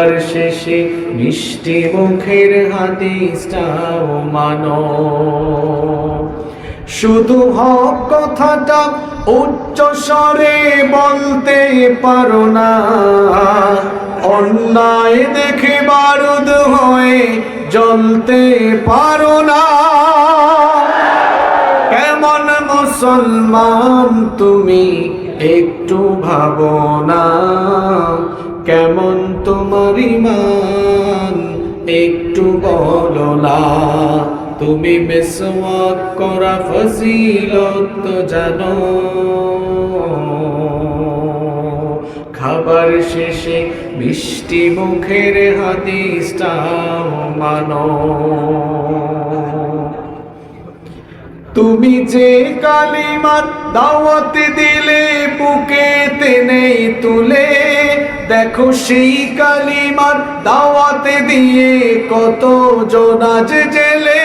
খাবার শেষে মিষ্টি মুখের হাদিসটাও মানো। শুধু হক কথাটা উচ্চ স্বরে বলতে পারো না। অন্যায় দেখে বারুদ হয়ে জ্বলতে পারো না। কেমন মুসলমান তুমি একটু ভাবো না। কেমন তোমার ইমান একটু বলো না। তুমি মেসওয়াক করা ফজিলত জানো। খাবার শেষে মিষ্টি মুখের হাদিসটাও মানো। তুমি যে কালিমার দাওয়াত দিলে বুকে তেনে তুলে দেখো সেই কালিমার দাওয়াতে দিয়ে কত জনাজ জেলে।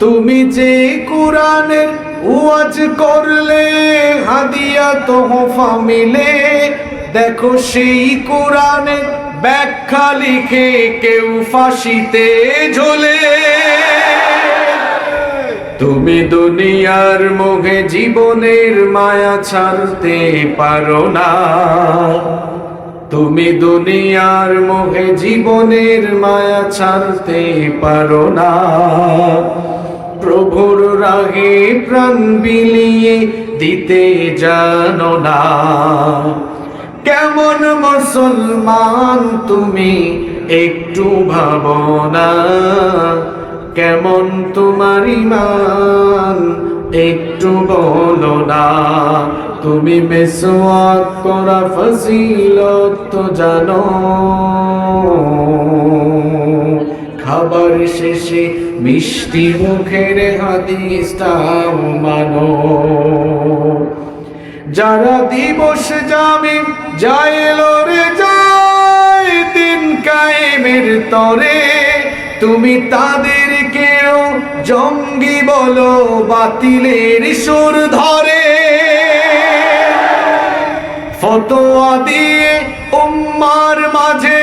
তুমি যে কোরআনের ওয়াজ করলে, হাদিয়া, তোহফা মিলে, দেখো সেই কোরআনের ব্যাখ্যা লিখে কেউ ফাঁসিতে ঝোলে। তুমি দুনিয়ার মুখে জীবনের মায়া ছাড়তে পারো না। তুমি দুনিয়ার মুখে জীবনের মায়া ছাড়তে পারো না। প্রভুর রাগে প্রাণ বিলিয়ে দিতে জানো না। কেমন মুসলমান তুমি একটু ভাবনা কেমন তোমার ইমান একটু বলো না। তুমি মেসোয়াক করা ফজিলত তো জানো। খাবার শেষে মিষ্টি মুখের হাদিসটাও মানো। যারা দিবস যাবে যাইলো রে যায়, দিন কায়েমের তরে, তুমি তাদেরকেও জঙ্গি বলো, বাতিলের সুর ধরে। ফতোয়া দিয়ে উম্মার মাঝে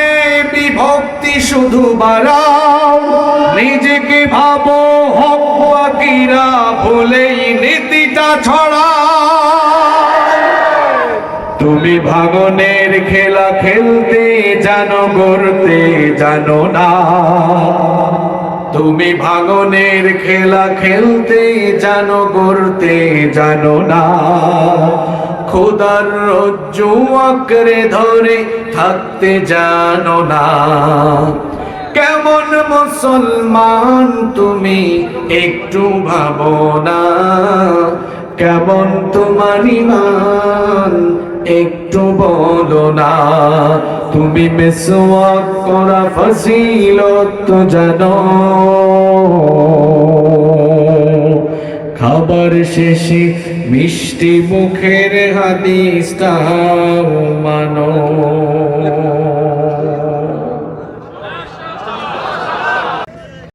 বিভক্তি শুধু বাড়াও। নিজেকে ভাবো, হক বাকিরা বলেই নীতিটা ছড়া তুমি ভাগনের খেলা খেলতে জানো, গড়তে জানো না। তুমি ভাগনের খেলা খেলতে জানো করতে জানো না। খোদার রজ্জু আঁকড়ে ধরে থাকতে জানো না। কেমন মুসলমান তুমি একটু ভাবো না। কেমন তোমার ইমান একটু বলো না, তুমি মেসোয়াক করা ফসিলত তো জানো। খাবার শেষে মিষ্টি মুখের হাদিসটা মানো।